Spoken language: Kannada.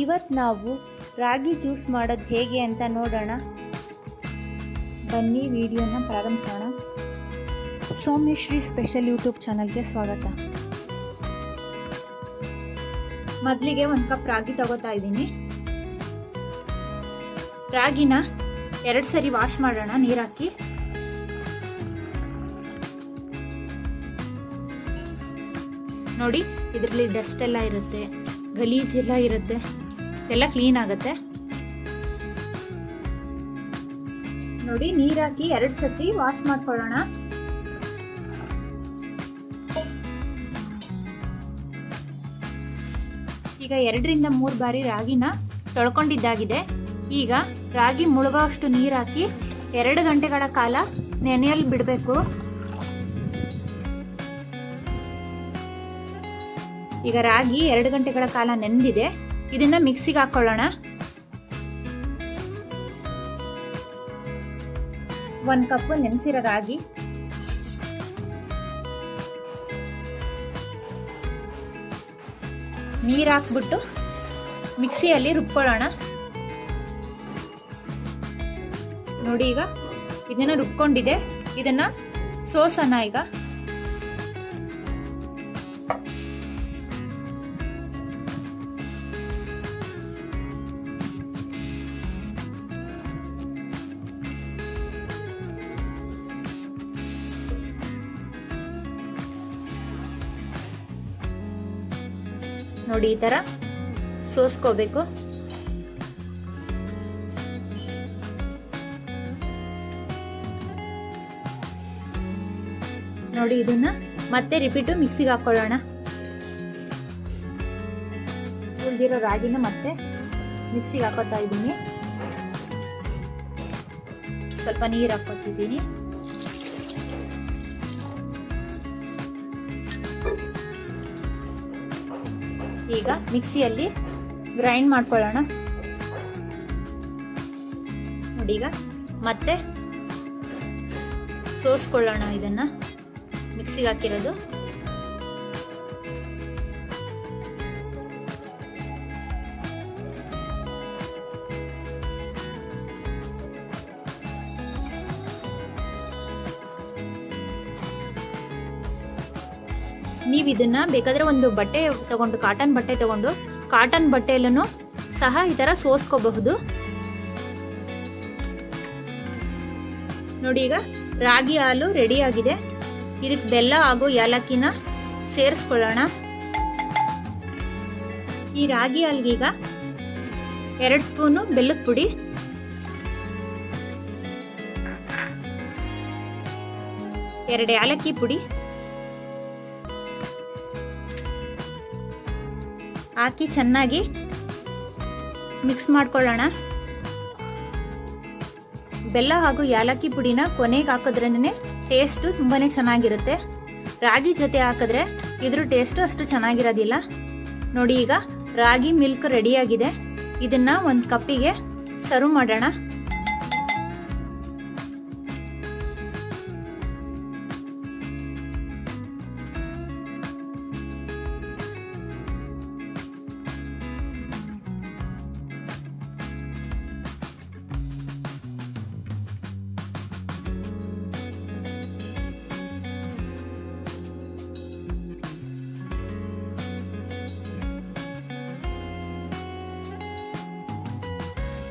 ಇವತ್ತು ನಾವು ರಾಗಿ ಜ್ಯೂಸ್ ಮಾಡೋದು ಹೇಗೆ ಅಂತ ನೋಡೋಣ. ಬನ್ನಿ ವಿಡಿಯೋನ ಪ್ರಾರಂಭಿಸೋಣ. ಸೌಮ್ಯಶ್ರೀ ಸ್ಪೆಷಲ್ ಯೂಟ್ಯೂಬ್ ಚಾನಲ್ಗೆ ಸ್ವಾಗತ. ಮೊದಲಿಗೆ ಒಂದು ಕಪ್ ರಾಗಿ ತಗೋತಾ ಇದ್ದೀನಿ. ರಾಗಿನ ಎರಡು ಸರಿ ವಾಶ್ ಮಾಡೋಣ ನೀರಾಕಿ ನೋಡಿ, ಇದರಲ್ಲಿ ಡಸ್ಟ್ ಎಲ್ಲ ಇರುತ್ತೆ. ಗಲೀಜೆಲ್ಲ ಇರುತ್ತೆ. ಎಲ್ಲ ಕ್ಲೀನ್ ಆಗುತ್ತೆ. ನೋಡಿ, ನೀರ್ ಹಾಕಿ ಎರಡು ಸತಿ ವಾಶ್ ಮಾಡ್ಕೊಳ್ಳೋಣ. ಈಗ ಎರಡರಿಂದ ಮೂರು ಬಾರಿ ರಾಗಿನ ತೊಳ್ಕೊಂಡಿದ್ದಾಗಿದೆ. ಈಗ ರಾಗಿ ಮುಳುಗೋ ಅಷ್ಟು ನೀರು ಹಾಕಿ ಎರಡು ಗಂಟೆಗಳ ಕಾಲ ನೆನೆಯಲ್ಲಿ ಬಿಡಬೇಕು. ಈಗ ರಾಗಿ ಎರಡು ಗಂಟೆಗಳ ಕಾಲ ನೆಂದಿದೆ. ಇದನ್ನು ಮಿಕ್ಸಿಗೆ ಹಾಕ್ಕೊಳ್ಳೋಣ ಒಂದು ಕಪ್ ನೆನೆಸಿರೋ ರಾಗಿ. ನೀರು ಹಾಕ್ಬಿಟ್ಟು ಮಿಕ್ಸಿಯಲ್ಲಿ ರುಬ್ಕೊಳ್ಳೋಣ. ನೋಡಿ ಈಗ ಇದನ್ನು ರುಬ್ಕೊಂಡಿದೆ. ಇದನ್ನು ಸೋಸೋಣ ಈಗ. ನೋಡಿ ಈ ತರ ಸೋಸ್ಕೋಬೇಕು. ನೋಡಿ ಇದನ್ನ ಮತ್ತೆ ರಿಪೀಟು ಮಿಕ್ಸಿಗೆ ಹಾಕೊಳ್ಳೋಣ. ಉಳಿದಿರೋ ರಾಗಿನ ಮತ್ತೆ ಮಿಕ್ಸಿಗೆ ಹಾಕೋತಾ ಇದ್ದೀನಿ. ಸ್ವಲ್ಪ ನೀರು ಹಾಕೋತಿದ್ದೀನಿ. ಈಗ ಮಿಕ್ಸಿಯಲ್ಲಿ ಗ್ರೈಂಡ್ ಮಾಡ್ಕೊಳ್ಳೋಣ. ನೋಡಿ ಈಗ ಮತ್ತೆ ಸೋಸ್ಕೊಳ್ಳೋಣ ಇದನ್ನ. ಮಿಕ್ಸಿಗೆ ಹಾಕಿರೋದು. ನೀವು ಇದನ್ನ ಬೇಕಾದ್ರೆ ಒಂದು ಬಟ್ಟೆ ತಗೊಂಡು ಕಾಟನ್ ಬಟ್ಟೆ ತಗೊಂಡು ಕಾಟನ್ ಬಟ್ಟೆಯಲ್ಲೂ ಸಹ ಈ ತರ ಸೋಸ್ಕೋಬಹುದು. ನೋಡಿ ಈಗ ರಾಗಿ ಹಾಲು ರೆಡಿ ಆಗಿದೆ. ಇದಕ್ಕೆ ಬೆಲ್ಲ ಹಾಗೂ ಏಲಕ್ಕಿನ ಸೇರಿಸ್ಕೊಳ್ಳೋಣ. ಈ ರಾಗಿ ಹಾಲ್ಗೀಗ ಎರಡು ಸ್ಪೂನು ಬೆಲ್ಲದ ಪುಡಿ. ಎರಡು ಏಲಕ್ಕಿ ಪುಡಿ. ಹಾಕಿ ಚೆನ್ನಾಗಿ ಮಿಕ್ಸ್ ಮಾಡ್ಕೊಳ್ಳೋಣ. ಬೆಲ್ಲ ಹಾಗೂ ಯಾಲಕ್ಕಿ ಪುಡಿನ ಕೊನೆಗೆ ಹಾಕಿದ್ರೇನೆ ಟೇಸ್ಟು ತುಂಬಾ ಚೆನ್ನಾಗಿರುತ್ತೆ. ರಾಗಿ ಜೊತೆ ಹಾಕಿದ್ರೆ ಇದ್ರ ಟೇಸ್ಟು ಅಷ್ಟು ಚೆನ್ನಾಗಿರೋದಿಲ್ಲ. ನೋಡಿ ಈಗ ರಾಗಿ ಮಿಲ್ಕ್ ರೆಡಿಯಾಗಿದೆ. ಇದನ್ನ ಒಂದು ಕಪ್ಪಿಗೆ ಸರ್ವ್ ಮಾಡೋಣ.